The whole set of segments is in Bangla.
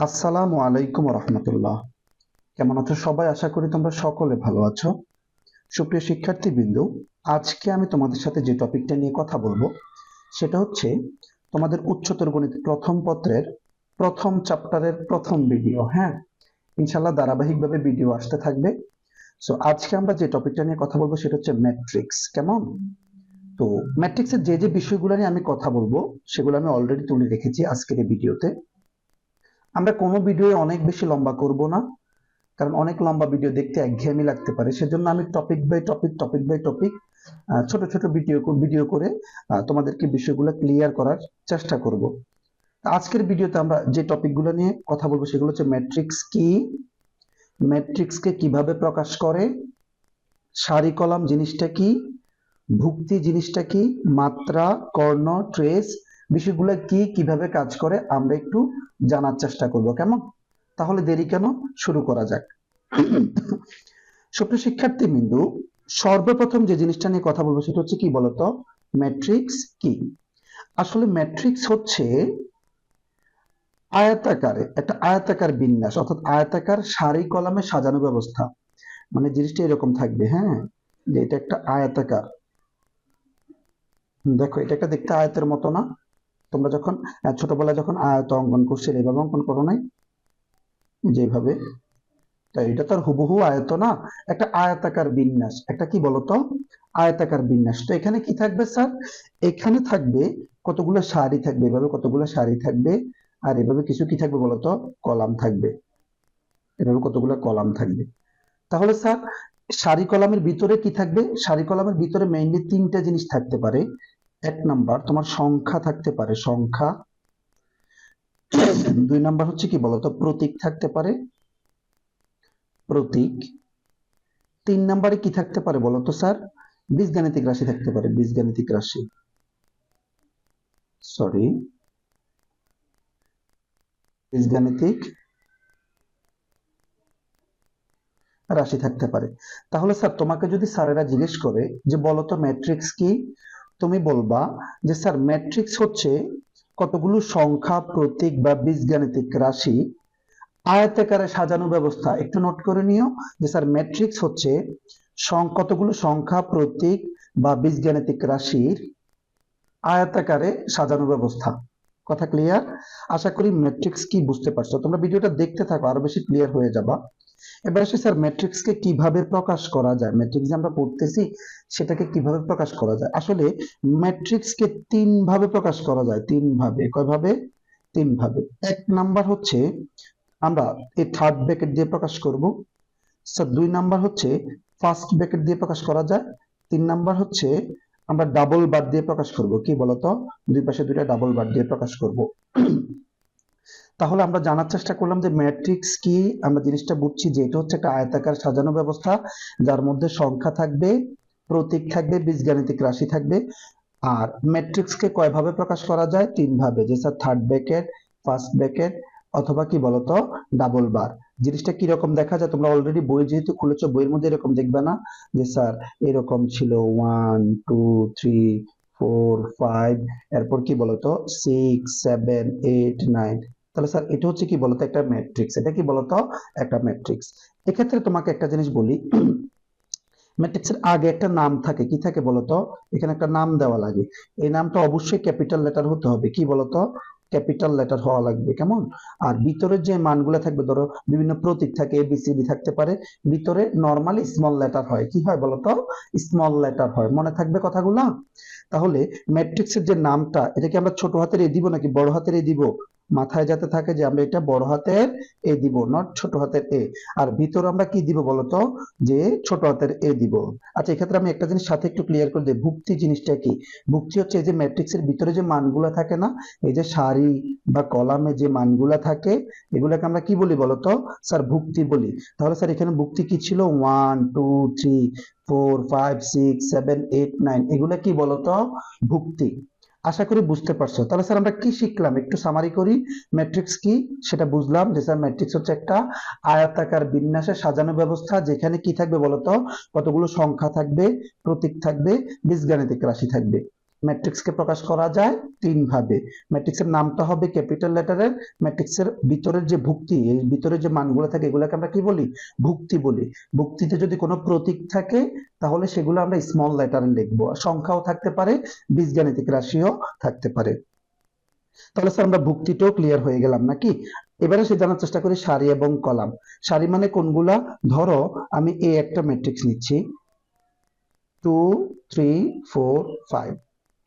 আসসালামু আলাইকুম রহমতুল্লাহ। কেমন আছো সবাই? আশা করি তোমরা সকলে ভালো আছো। সুপ্রিয় শিক্ষার্থীবৃন্দ, আজকে আমি তোমাদের সাথে যে টপিকটা নিয়ে কথা বলব, সেটা হচ্ছে তোমাদের উচ্চতর গণিত প্রথম পত্রের প্রথম চ্যাপ্টারের প্রথম ভিডিও। হ্যাঁ ইনশাল্লাহ ধারাবাহিকভাবে ভিডিও আসতে থাকবে। সো আজকে আমরা যে টপিকটা নিয়ে কথা বলব, সেটা হচ্ছে ম্যাট্রিক্স কেমন? তো ম্যাট্রিক্সের যে যে বিষয়গুলো নিয়ে আমি কথা বলব, সেগুলো আমি অলরেডি তুলে রেখেছি আজকের এই ভিডিওতে। আমরা কোনো ভিডিও অনেক বেশি লম্বা করব না, কারণ অনেক লম্বা ভিডিও দেখতে একঘেয়েমি লাগতে পারে। সেজন্য আমি topic by topic topic by topic ছোট ছোট ভিডিও ভিডিও করে তোমাদেরকে বিষয়গুলো ক্লিয়ার করার চেষ্টা করব। আজকের ভিডিওতে আমরা যে টপিকগুলো নিয়ে কথা বলব সেগুলো হচ্ছে ম্যাট্রিক্স কি ম্যাট্রিক্সকে কীভাবে প্রকাশ করে, সারি কলাম জিনিসটা কি, ভুক্তি জিনিসটা কি, মাত্রা, কর্ণ ট্রেস বিষয়গুলো কি কীভাবে কাজ করে আমরা একটু জানার চেষ্টা করব, কেমন? তাহলে দেরি কেন? শুরু করা যাক। সুপ্রিয় শিক্ষার্থী বিন্দু, সর্বপ্রথম যে জিনিসটা নিয়ে কথা বলব সেটা হচ্ছে কি বলতো? ম্যাট্রিক্স কি? আসলে ম্যাট্রিক্স হচ্ছে আয়তাকারে, একটা আয়তাকার বিন্যাস, অর্থাৎ আয়তাকার সারি কলামে সাজানো ব্যবস্থা। মানে জিনিসটা এরকম থাকবে হ্যাঁ? যে এটা একটা আয়তাকার। দেখো, এটা একটা দেখতে আয়তের মতো না। তোমরা যখন আহ, ছোটবেলায় যখন আয়ত অঙ্কন করছিলে এভাবে অঙ্কন করো নাই? যেভাবে। তাই এটা তো আর হুবহু আয়ত না। একটা আয়তাকার বিন্যাস। একটা কি বলতো? আয়তাকার বিন্যাস। তো এখানে কি থাকবে স্যার? এখানে থাকবে কতগুলো সারি থাকবে? এভাবে কতগুলো সারি থাকবে? আর এভাবে কিছু কি থাকবে বলতো? কলাম থাকবে। এভাবে কতগুলো কলাম থাকবে। তাহলে স্যার সারি কলামের ভিতরে কি থাকবে? সারি কলামের ভিতরে মেইনলি তিনটা জিনিস থাকতে পারে। এক নাম্বার, তোমার সংখ্যা থাকতে পারে, সংখ্যা। দুই নাম্বার হচ্ছে কি বলতো? প্রতীক থাকতে পারে। প্রতীক। তিন নাম্বারে কি থাকতে পারে বলতো স্যার? বীজগাণিতিক রাশি থাকতে পারে, বীজগাণিতিক রাশি। সরি বীজগাণিতিক রাশি থাকতে পারে। তাহলে স্যার, তোমাকে যদি স্যারেরা জিজ্ঞেস করে যে বলতো ম্যাট্রিক্স কি? তুমি বলবা যে, স্যার ম্যাট্রিক্স হচ্ছে কতগুলো সংখ্যা, প্রতীক বা বীজগাণিতিক রাশি। আয়তাকারে সাজানো ব্যবস্থা, একটু নোট করে নিও যে, স্যার ম্যাট্রিক্স হচ্ছে কতগুলো সংখ্যা, প্রতীক বা বীজগাণিতিক রাশির আয়তাকারে সাজানো ব্যবস্থা। কথা ক্লিয়ার আশা করি ম্যাট্রিক্স কি বুঝতে পারছ। তোমরা ভিডিওটা দেখতে থাকো, আরও বেশি ক্লিয়ার হয়ে যাবা। এবার আসি স্যার ম্যাট্রিক্সকে কীভাবে প্রকাশ করা যায়? ম্যাট্রিক্স আমরা পড়তেছি, সেটাকে কীভাবে প্রকাশ করা যায়? আসলে ম্যাট্রিক্সকে তিন ভাবে প্রকাশ করা যায়। তিন ভাবে কয় ভাবে তিন ভাবে এক নাম্বার হচ্ছে, আমরা এই থার্ড ব্র্যাকেট দিয়ে প্রকাশ করব। স্যার দুই নাম্বার হচ্ছে ফার্স্ট ব্র্যাকেট দিয়ে প্রকাশ করা যায়। তিন নাম্বার হচ্ছে আমরা ডাবল বার দিয়ে প্রকাশ করব। কি বলতো? দুই পাশে দুইটা ডাবল বার দিয়ে প্রকাশ করব। তাহলে আমরা জানার চেষ্টা করলাম যে ম্যাট্রিক্স কি? আমরা জিনিসটা বুঝছি যে এটা হচ্ছে একটা আয়তাকার সাজানো ব্যবস্থা, যার মধ্যে সংখ্যা থাকবে, প্রতীক থাকবে, বীজগাণিতিক রাশি থাকবে। আর ম্যাট্রিক্সকে কয় ভাবে প্রকাশ করা যায়? তিন ভাবে যে sir third bracket first bracket অথবা কি বলতো? ডাবল বার জিনিসটা কি রকম দেখা যায়? তোমরা অলরেডি বই যেহেতু খুলেছো, বইয়ের মধ্যে এরকম দেখবে না? যে স্যার, এরকম ছিল one two three four five এরপর কি বলতো? সিক্স সেভেন এইট নাইন তাহলে স্যার, এটা হচ্ছে কি বলতো? একটা ম্যাট্রিক্স এটা কি বলতো? একটা ম্যাট্রিক্স এক্ষেত্রে তোমাকে একটা জিনিস বলি। ম্যাট্রিক্সের আগে একটা নাম থাকে। কি থাকে বলতো? এখানে একটা নাম দেওয়া লাগে। এই নামটা অবশ্যই ক্যাপিটাল লেটার হতে হবে। কি বলতো? ক্যাপিটাল লেটার হওয়া লাগবে, কেমন? আর ভিতরের যে মানগুলো থাকবে, ধরো বিভিন্ন প্রতীক থাকে এবিসিডি থাকতে পারে, ভিতরে নর্মালি স্মল লেটার হয়। কি হয় বলতো? স্মল লেটার হয়। মনে থাকবে কথাগুলো? তাহলে ম্যাট্রিক্সের যে নামটা এটা কি আমরা ছোট হাতের এ দিব নাকি বড় হাতের এ দিব? মাথায় যাতে থাকে যে আমরা এটা বড় হাতের এ দিব নট ছোট হাতের এ। আর ভিতরে আমরা কি দিব বলতো? যে ছোট হাতের এ দিব। আচ্ছা এক্ষেত্রে আমি একটা জিনিস সাথে একটু ক্লিয়ার করে দিই। ভুক্তি জিনিসটা কি? ভুক্তি হচ্ছে এই যে ম্যাট্রিক্সের ভিতরে যে মানগুলো থাকে না, এই যে সারি বা কলামে যে মানগুলা থাকে, এগুলোকে আমরা কি বলি বলতো? স্যার, ভুক্তি বলি। তাহলে স্যার, এখানে ভুক্তি কি ছিল? One two three four five six seven eight nine এগুলো কি বলতো? ভুক্তি। আশা করি বুঝতে পারছ। তাহলে স্যার আমরা কি শিখলাম? একটু সামারি করি। ম্যাট্রিক্স কি? সেটা বুঝলাম যে স্যার ম্যাট্রিক্স হচ্ছে একটা আয়তাকার বিন্যাসে সাজানো ব্যবস্থা। যেখানে কি থাকবে বলতো? কতগুলো সংখ্যা থাকবে? প্রতীক থাকবে? বীজগাণিতিক রাশি থাকবে। ম্যাট্রিক্সকে প্রকাশ করা যায় তিন ভাবে ম্যাট্রিক্সের নামটা হবে ক্যাপিটাল লেটারের, ম্যাট্রিক্সের ভিতরের যে ভুক্তি, এই ভিতরে যে মানগুলো থাকে, এগুলোকে আমরা কি বলি? ভুক্তি বলি। ভুক্তিতে যদি কোনো প্রতীক থাকে, তাহলে সেগুলো আমরা স্মল লেটারে লিখব। সংখ্যাও থাকতে পারে, বীজগাণিতিক রাশিও থাকতে পারে। তাহলে স্যার আমরা ভুক্তিটাও ক্লিয়ার হয়ে গেলাম নাকি? এবারে সে জানার চেষ্টা করি সারি এবং কলাম। সারি মানে কোনগুলা? ধরো, আমি এ একটা ম্যাট্রিক্স নিচ্ছি। টু থ্রি ফোর ফাইভ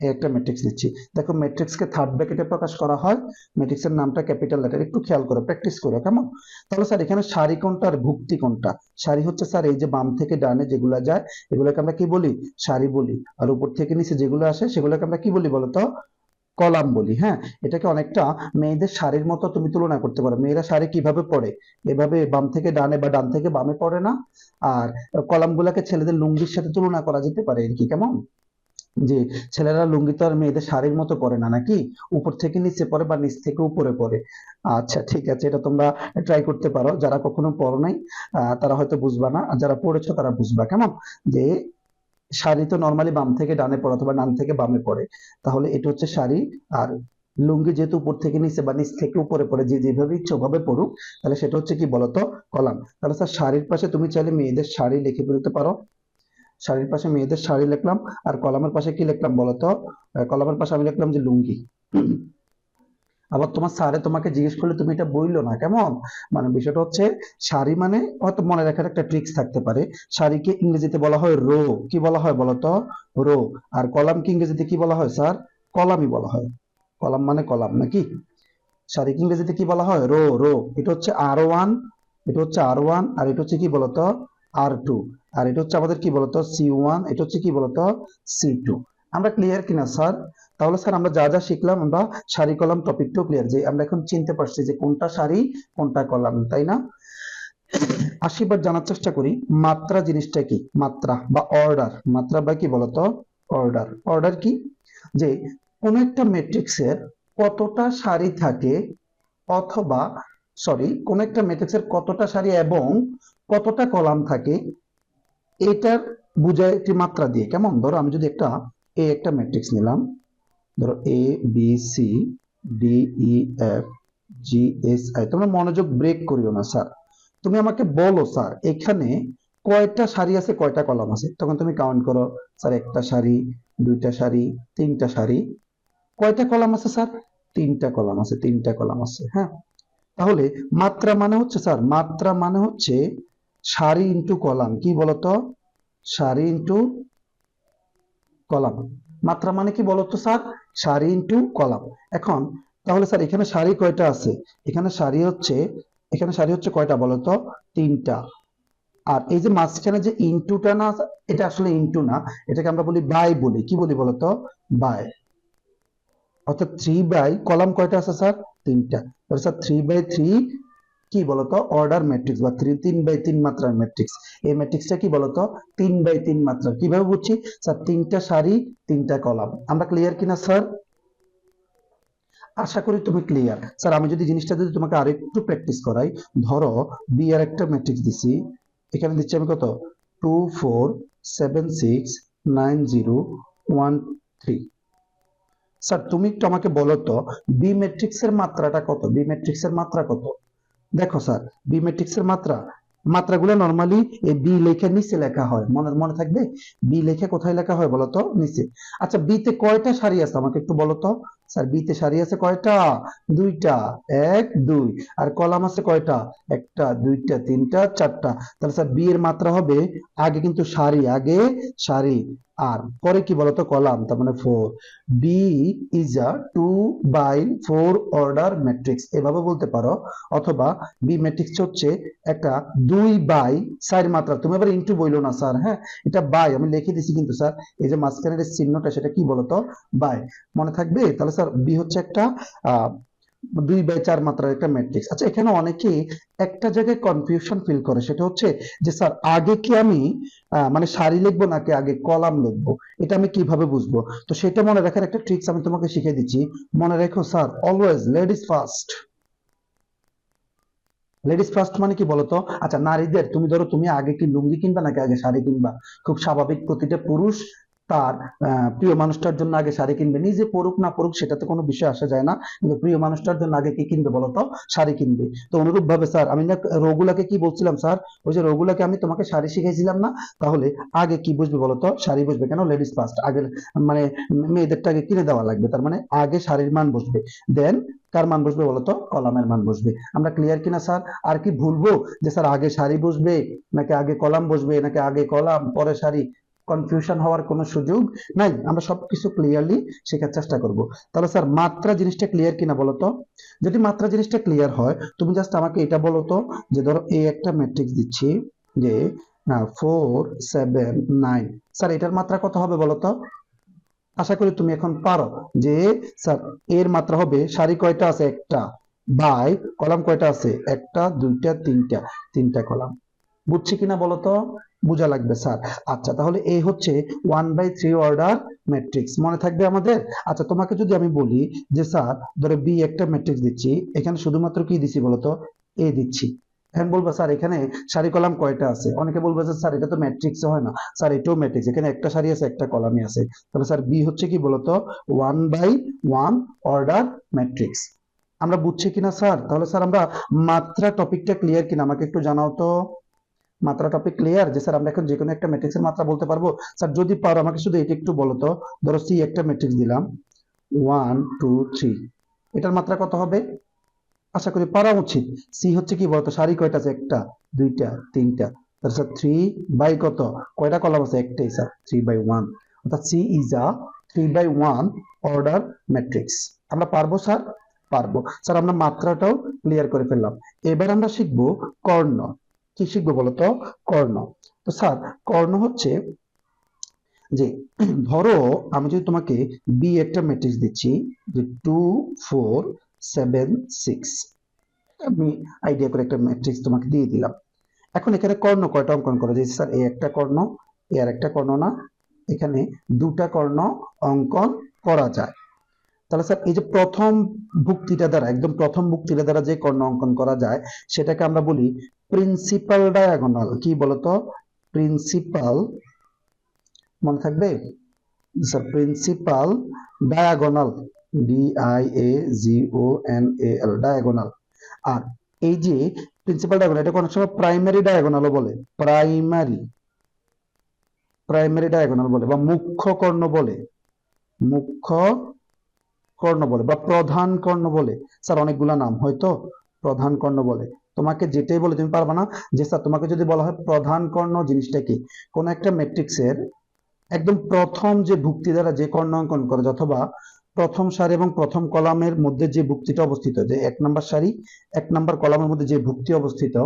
একটা ম্যাট্রিক্স নিচ্ছি দেখো ম্যাট্রিক্সকে থার্ড ব্র্যাকেটে প্রকাশ করা হয়। ম্যাট্রিক্সের নামটা ক্যাপিটাল লেটার একটু খেয়াল করো প্র্যাকটিস করো কেমন? তাহলে স্যার এখানে সারি কোনটা আর ভুক্তি কোনটা সারি হচ্ছে স্যার এই যে বাম থেকে ডানে যেগুলা যায়, এগুলোকে আমরা কি বলি? সারি বলি। আর উপর থেকে নিচে যেগুলো আসে, সেগুলোকে আমরা কি বলি বলতো? কলাম বলি হ্যাঁ? এটাকে অনেকটা মেয়েদের শাড়ির মতো তুমি তুলনা করতে পারো। মেয়েরা শাড়ি কীভাবে পরে এভাবে বাম থেকে ডানে বা ডান থেকে বামে পড়ে না। আর কলাম গুলাকে ছেলেদের লুঙ্গির সাথে তুলনা করা যেতে পারে আর কি, কেমন? যে ছেলেরা লুঙ্গি তো আর মেয়েদের শাড়ির মতো পরে না, নাকি? উপর থেকে নিচে পরে বা নিচ থেকে উপরে পরে। আচ্ছা ঠিক আছে, এটা তোমরা ট্রাই করতে পারো। যারা কখনো পড়ো নাই তারা হয়তো বুঝবা না। আর যারা পড়েছো, তারা বুঝবা, কেমন? যে শাড়ি তো নর্মালি বাম থেকে ডানে পড়ে অথবা ডান থেকে বামে পড়ে। তাহলে এটা হচ্ছে শাড়ি। আর লুঙ্গি যেহেতু উপর থেকে নিচে বা নিচ থেকে উপরে পড়ে, যে যেভাবে ইচ্ছে ওভাবে পড়ুক তাহলে সেটা হচ্ছে কি বলতো? কলাম। তাহলে স্যার শাড়ির পাশে তুমি চাইলে মেয়েদের শাড়ি লিখে ফেলতে পারো। শাড়ির পাশে মেয়েদের শাড়ি লিখলাম, আর কলামের পাশে কি লিখলাম বলতো? কলামের পাশে আমি লিখলাম যে লুঙ্গি। আবার তোমার স্যারে তোমাকে জিজ্ঞেস করলে তুমি এটা বইলো না, কেমন? মানে বিষয়টা হচ্ছে, শাড়ি মানে হয়তো মনে রাখার একটা ট্রিক্স থাকতে পারে। শাড়িকে ইংরেজিতে বলা হয় রো। কি বলা হয় বলতো? রো। আর কলামকে ইংরেজিতে কি বলা হয়, স্যার? কলামই বলা হয়। কলাম মানে কলাম নাকি? শাড়িকে ইংরেজিতে কি বলা হয়? Row row. এটা হচ্ছে আর ওয়ান এটা হচ্ছে আর ওয়ান আর এটা হচ্ছে কি বলতো? আর টু আর এটা হচ্ছে আমাদের কি বলতো? সি ওয়ান এটা হচ্ছে কি বলতো? সি টু আমরা ক্লিয়ার কিনা স্যার তাহলে স্যার আমরা যা যা শিখলাম, আমরা সারি, কলাম টপিকটাও ক্লিয়ার যে আমরা এখন চিনতে পারছি যে কোনটা সারি, কোনটা কলাম, তাই না? আশিবার জানার চেষ্টা করি, মাত্রা জিনিসটা কি? মাত্রা বা অর্ডার মাত্রা বা কি বলতো? অর্ডার অর্ডার কি? যে কোন একটা ম্যাট্রিক্সের কতটা সারি থাকে, অথবা সরি কোন একটা ম্যাট্রিক্সের কতটা সারি এবং কতটা কলাম থাকে, এটার বুঝায় একটি মাত্রা দিয়ে। কেমন? ধরো আমি যদি একটা এ একটা ম্যাট্রিক্স নিলাম, ধরো A B C D E F G S I তোমরা মনোযোগ ব্রেক করিও না স্যার তুমি আমাকে বলো স্যার এখানে কয়টা সারি আছে, কয়টা কলাম আছে? তখন তুমি কাউন্ট করো স্যার একটা সারি, দুইটা সারি, তিনটা সারি। কয়টা কলাম আছে স্যার তিনটা কলাম আছে, তিনটা কলাম আছে হ্যাঁ? তাহলে মাত্রা মানে হচ্ছে স্যার মাত্রা মানে হচ্ছে সারি ইন্টু কলাম কি বলতো? সারি ইন্টু কলাম মাত্রা মানে কি বলতো, স্যার? সারি ইন্টু কলাম এখন, তাহলে স্যার, এখানে সারি কয়টা আছে? এখানে সারি হচ্ছে, এখানে সারি হচ্ছে কয়টা বলতো? তিনটা। আর এই যে মাঝখানে যে ইন্টুটা না এটা আসলে ইন্টু না, এটাকে আমরা বলি বাই বলি। কি বলি বলতো? বাই অর্থাৎ থ্রি বাই কলাম কয়টা আছে, স্যার? তিনটা। স্যার থ্রি বাই থ্রি কি বলতো? অর্ডার ম্যাট্রিক্স বা থ্রি তিন বাই তিন মাত্রার ম্যাট্রিক্স এই ম্যাট্রিক্সটা কি বলতো? তিন বাই তিন মাত্রা। কীভাবে বুঝছি? স্যার, তিনটা সারি, তিনটা কলাম। আমরা ক্লিয়ার কিনা, স্যার? আশা করি তুমি ক্লিয়ার স্যার, আমি যদি জিনিসটা যদি তোমাকে আরেকটু প্র্যাকটিস করাই, ধরো বি আর একটা ম্যাট্রিক্স দিছি। এখানে দিচ্ছি আমি কত? Two four seven six nine zero one three sir, তুমি একটু আমাকে বলো তো বি ম্যাট্রিক্স এর মাত্রাটা কত? বি ম্যাট্রিক্স এর মাত্রা কত? দেখো স্যার বি ম্যাট্রিক্স এর মাত্রা, মাত্রাগুলো নর্মালি বি লেখা নিচে লেখা হয়। মনে মনে থাকবে? বি লেখা কোথায় লেখা হয় বলো তো? নিচে। আচ্ছা বি তে কয়টা সারি আছে আমাকে একটু বলো তো? স্যার বি তে সারি আছে কয়টা? দুইটা, এক, দুই। আর কলাম আছে কয়টা? একটা, দুইটা, তিনটা, চারটা। তাহলে স্যার বি এর মাত্রা হবে আগে কিন্তু সারি, আগে সারি। আর, পরে কি বলতো? কলাম, তার মানে four B is a two by four order matrix এভাবে বলতে পারো, অথবা বি ম্যাট্রিক্স হচ্ছে একটা দুই বাই চার মাত্রা। তুমি এবার ইন্টু বইলো না, স্যার হ্যাঁ? এটা বাই আমি লিখে দিছি কিন্তু, স্যার। এই যে মাঝখানের চিহ্নটা, সেটা কি বলতো? বাই মনে থাকবে? তাহলে, স্যার বি হচ্ছে একটা দুই বাই চার মাত্রার একটা ম্যাট্রিক্স আচ্ছা এখানে অনেকে একটা জায়গায় কনফিউশন ফিল করে, সেটা হচ্ছে যে, স্যার, আগে কি আমি মানে সারি লিখব নাকি আগে কলাম লিখব? এটা আমি কীভাবে বুঝব? তো সেটা মনে রাখার একটা ট্রিক্স আমি তোমাকে শিখিয়ে দিচ্ছি। মনে রেখো, sir always ladies first ladies first মানে কি বলতো? আচ্ছা নারীদের, তুমি ধরো, তুমি আগে কি লুঙ্গি কিনবা নাকি আগে শাড়ি কিনবা? খুব স্বাভাবিক, প্রতিটা পুরুষ তার প্রিয় মানুষটার জন্য আগে শাড়ি কিনবে। নিজে পড়ুক না পড়ুক সেটাতে কোনো বিষয় আসা যায় না। কিন্তু প্রিয় মানুষটার জন্য আগে কি কিনবে বলতো শাড়ি কিনবে। তো অনুরূপ ভাবে স্যার, আমি না রোগুলাকে কি বলছিলাম স্যার? ওই যে রোগুলাকে আমি তোমাকে শাড়ি শিখাইছিলাম না? তাহলে আগে কি বুঝবে বলতো শাড়ি বুঝবে কেন? লেডিস ফার্স্ট আগে মানে মেয়েদেরটা আগে কিনে দেওয়া লাগবে। তার মানে আগে শাড়ির মান বসবে দেন কার মান বসবে বলতো কলামের মান বসবে আমরা ক্লিয়ার কিনা স্যার? আর কি ভুলবো যে স্যার আগে শাড়ি বসবে নাকি আগে কলাম বসবে নাকি আগে কলাম, পরে শাড়ি? কনফিউশন হওয়ার কোনো সুযোগ নাই। আমরা সবকিছু ক্লিয়ারলি শেখার চেষ্টা করব। তাহলে স্যার মাত্রা জিনিসটা ক্লিয়ার কিনা বলতো? যদি মাত্রা জিনিসটা ক্লিয়ার হয়, তুমি জাস্ট আমাকে এটা বলো তো, যে ধরো এই একটা ম্যাট্রিক্স দিচ্ছি, যে ফোর সেভেন নাইন স্যার এটার মাত্রা কত হবে বলতো? আশা করি তুমি এখন পারো যে স্যার এর মাত্রা হবে, সারি কয়টা আছে? একটা। বাই কলাম কয়টা আছে? একটা, দুইটা, তিনটা। তিনটা কলাম। বুঝছি কিনা বলো তো বোঝা লাগবে, স্যার। আচ্ছা তাহলে এই হচ্ছে one by three order matrix মনে থাকবে আমাদের? আচ্ছা তোমাকে যদি আমি বলি যে, স্যার, ধরো বি একটা ম্যাট্রিক্স দিচ্ছি, এখানে শুধুমাত্র কি দিচ্ছি বলতো? এ দিচ্ছি। এখন বলব, স্যার, এখানে সারি কলাম কয়টা আছে? অনেকে বলবে যে, স্যার, এটা তো ম্যাট্রিক্স হয় না। স্যার, এটাও ম্যাট্রিক্স এখানে একটা সারি আছে, একটা কলামই আছে। তাহলে, স্যার বি হচ্ছে কি বলতো? One by one order matrix আমরা বুঝছি কিনা, স্যার? তাহলে, স্যার, আমরা মাত্রা টপিকটা ক্লিয়ার কিনা? আমাকে একটু জানাও তো। মাত্রা টপিক ক্লিয়ার যে স্যার আমরা এখন যে কোনো একটা ম্যাট্রিক্সের মাত্রা বলতে পারব? স্যার যদি পারো, আমাকে শুধু এটা একটু বলো তো। ধরো সি একটা ম্যাট্রিক্স দিলাম। ওয়ান টু থ্রি এটার মাত্রা কত হবে? আশা করি পারা উচিত। সি হচ্ছে কি বলতো? সারি কয়টা আছে? একটা, দুইটা, তিনটা। তাহলে স্যার থ্রি বাই কত? কয়টা কলাম আছে? একটাই স্যার থ্রি বাই ওয়ান অর্থাৎ C is a three by one order matrix আমরা পারব স্যার পারব। স্যার আমরা মাত্রাটাও ক্লিয়ার করে ফেললাম। এবার আমরা শিখব কর্ণ। কি শিখব বলতো? কর্ণ। তো স্যার, কর্ণ হচ্ছে যে, ধরো আমি যদি তোমাকে বি একটা ম্যাট্রিক্স দিচ্ছি, যে টু ফোর সেভেন সিক্স আমি আইডিয়া করে একটা ম্যাট্রিক্স তোমাকে দিয়ে দিলাম। এখন এখানে কর্ণ কয়টা অঙ্কন করা? যায় স্যার এই একটা কর্ণ এ আর একটা কর্ণ না। এখানে দুটা কর্ণ অঙ্কন করা যায়। তাহলে স্যার, এই যে প্রথম ভুক্তিটা দ্বারা, একদম প্রথম ভুক্তিটা দ্বারা যে কর্ণ অঙ্কন করা যায়, সেটাকে আমরা বলি প্রিন্সিপাল ডায়াগোনাল কি বলতো? প্রিন্সিপাল মনে থাকবে? Sir principal diagonal D I A G O N A L diagonal আর এই যে প্রিন্সিপাল ডায়াগোনাল এটা অনেক সময় প্রাইমারি ডায়াগোনালও বলে প্রাইমারি প্রাইমারি ডায়াগোনাল বলে, বা মুখ্য কর্ণ বলে, মুখ্য কর্ণ বলে বা প্রধান কর্ণ বলে। স্যার, অনেকগুলা নাম, হয়তো? প্রধান কর্ণ বলে। তোমাকে যেটাই বলে তুমি পারবা না। যে স্যার, তোমাকে যদি বলা হয় প্রধান কর্ণ, জিনিসটা কি? কোন একটা ম্যাট্রিক্সের একদম প্রথম যে ভুক্তি দ্বারা যে কর্ণ অঙ্কন করে অথবা প্রথম সারি এবং প্রথম কলামের মধ্যে যে ভুক্তিটা অবস্থিত, যে এক নাম্বার সারি, এক নাম্বার কলামের মধ্যে যে ভুক্তি অবস্থিত,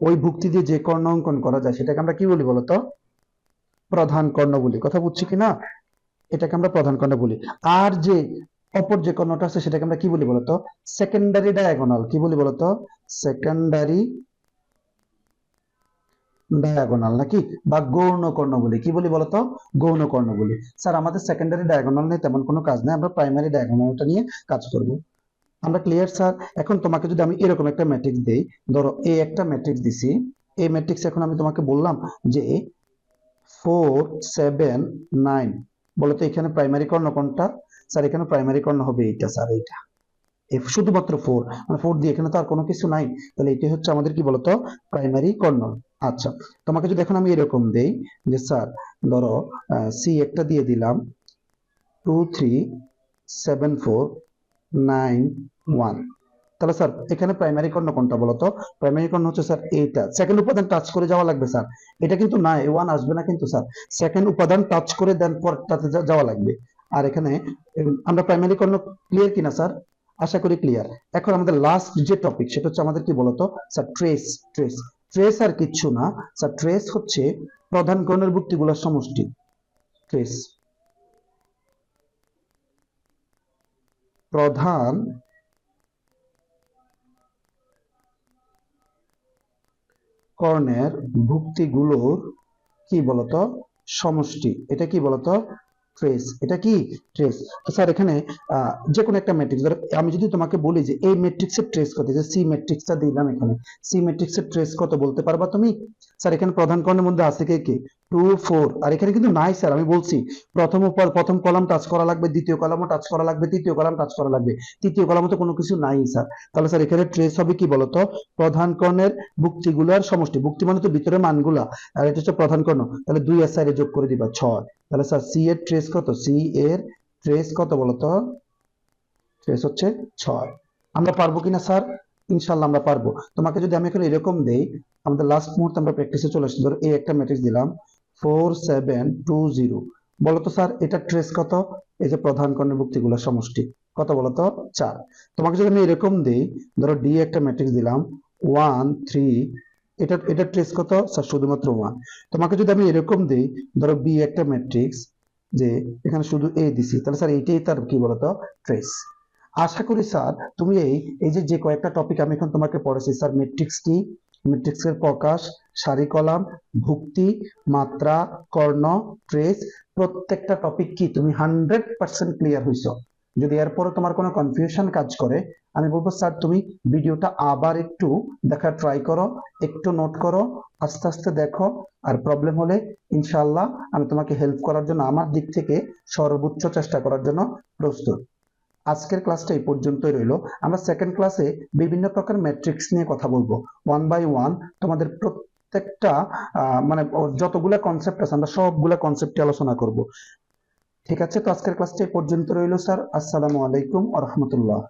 ওই ভুক্তি দিয়ে যে কর্ণ অঙ্কন করা যায়, সেটাকে আমরা কি বলি বলতো? প্রধান কর্ণ বলি। কথা বুঝছি কিনা এটাকে আমরা প্রধান কর্ণ বলি। আর যে অপর যে কর্ণটা আছে সেটাকে আমরা কি বলি বলতো? সেকেন্ডারি ডায়াগোনাল কি বলি বলতো? সেকেন্ডারি ডায়াগোনাল নাকি? বা গৌণ কর্ণ বলি। কি বলি বলতো? গৌণ কর্ণ বলি। স্যার, আমাদের সেকেন্ডারি ডায়াগোনাল নিয়ে তেমন কোনো কাজ নেই। আমরা প্রাইমারি ডায়াগোনালটা নিয়ে কাজ করব। আমরা ক্লিয়ার স্যার? এখন তোমাকে যদি আমি এরকম একটা ম্যাট্রিক্স দেই, ধরো এই একটা ম্যাট্রিক্স দিছি। এই ম্যাট্রিক্স এখন আমি তোমাকে বললাম যে ফোর সেভেন নাইন বলতো এখানে প্রাইমারি কর্ণ কোনটা স্যার, এখানে প্রাইমারি কর্ণ হবে এইটা, স্যার, এইটা। এই শুধুমাত্র ফোর মানে ফোর দিয়ে এখানে তো আর কোনো কিছু নাই। তাহলে এটাই হচ্ছে আমাদের কি বলতো? প্রাইমারি কর্ণ। আচ্ছা তোমাকে যদি এখন আমি এরকম দেই যে, স্যার, ধরো সি একটা দিয়ে দিলাম two three seven four nine one তাহলে স্যার, এখানে প্রাইমারি কর্ণ কোনটা বলতো? প্রাইমারি কর্ণ হচ্ছে, স্যার, এইটা। সেকেন্ড উপাদান টাচ করে যাওয়া লাগবে, স্যার। এটা কিন্তু না ওয়ান আসবে না কিন্তু, স্যার। সেকেন্ড উপাদান টাচ করে দেন পরটাতে যা- যাওয়া লাগবে। আর এখানে আমরা প্রাইমারি কর্ণ ক্লিয়ার কিনা স্যার আশা করি ক্লিয়ার এখন আমাদের লাস্ট যে টপিক সেটা হচ্ছে আমাদের কি বলতো? স্যার ট্রেস ট্রেস ট্রেস আর কিচ্ছু না। স্যার ট্রেস হচ্ছে প্রধান কর্ণের ভুক্তিগুলোর সমষ্টি। ট্রেস প্রধান কর্ণের ভুক্তিগুলোর কি বলতো? সমষ্টি। এটা কি বলতো? ট্রেস এটা কি ট্রেস স্যার, এখানে যে কোনো একটা ম্যাট্রিক্স ধর, আমি যদি তোমাকে বলি যে এই ম্যাট্রিক্সের ট্রেস কত? যে সি ম্যাট্রিক্সটা দিলাম এখানে সি ম্যাট্রিক্সের ট্রেস কত বলতে পারবা তুমি? স্যার, এখানে প্রধান কর্ণের মধ্যে আছে কে কে? টু ফোর আর এখানে কিন্তু নাই স্যার আমি বলছি, প্রথম প্রথম কলাম টাচ করা লাগবে, দ্বিতীয় কলামও টাচ করা লাগবে, তৃতীয় কলাম টাচ করা লাগবে। তৃতীয় কলামে তো কোনো কিছু নাই স্যার তাহলে স্যার এখানে ট্রেস হবে কি বলতো? প্রধান কর্ণের ভুক্তিগুলার সমষ্টি। ভুক্তি মানে তো ভিতরে মানগুলা, আর এটা হচ্ছে প্রধান কর্ণ তাহলে দুই এর সাইডে যোগ করে দিবা, ছয়। তাহলে স্যার সি এর ট্রেস কত? সি এর ট্রেস কত বলতো? ট্রেস হচ্ছে ছয়। আমরা পারব কিনা স্যার ইনশাল্লাহ আমরা পারব। তোমাকে যদি আমি এখন এরকম দেই, আমাদের লাস্ট মুহূর্তে আমরা প্র্যাকটিসে চলে আসছি। ধরো এই একটা ম্যাট্রিক্স দিলাম। ফোর সেভেন টু জিরো বলতো স্যার এটা ট্রেস কত? এই যে প্রধান সমষ্টি। কত বলতো? তোমাকে যদি আমি এরকম দিই, ধরো ডি একটা ম্যাট্রিক্স দিলাম ওয়ান থ্রি এটা এটা ট্রেস কত? স্যার, শুধুমাত্র তোমাকে যদি আমি এরকম দিই, ধরো বি একটা ম্যাট্রিক্স যে এখানে শুধু এ দিছি, তাহলে স্যার এইটাই তার কি বলতো? ট্রেস আশা করি স্যার, তুমি এই এই যে যে কয়েকটা টপিক আমি এখন তোমাকে পড়েছি, স্যার ম্যাট্রিক্স কি? ম্যাট্রিক্সের প্রকাশ, সারি কলাম, ভুক্তি, মাত্রা, কর্ণ ট্রেস প্রত্যেকটা টপিক কি তুমি হান্ড্রেড পার্সেন্ট ক্লিয়ার হইছো। যদি এরপরে তোমার কোনো কনফিউশন কাজ করে, আমি বলব, স্যার, তুমি ভিডিওটা আবার একটু দেখা ট্রাই করো, একটু নোট করো, আস্তে আস্তে দেখো, আর প্রবলেম হলে ইনশাল্লাহ আমি তোমাকে হেল্প করার জন্য, আমার দিক থেকে সর্বোচ্চ চেষ্টা করার জন্য প্রস্তুত। আজকের ক্লাসটা এই পর্যন্তই রইল। আমরা সেকেন্ড ক্লাসে বিভিন্ন প্রকার ম্যাট্রিক্স নিয়ে কথা বলব। ওয়ান বাই ওয়ান তোমাদের প্রত্যেকটা মানে যতগুলো কনসেপ্ট আছে, আমরা সবগুলো কনসেপ্টে আলোচনা করব। ঠিক আছে, তো আজকের ক্লাসটা এই পর্যন্ত রইল, স্যার। আসসালামু আলাইকুম আ রহমতুল্লাহ।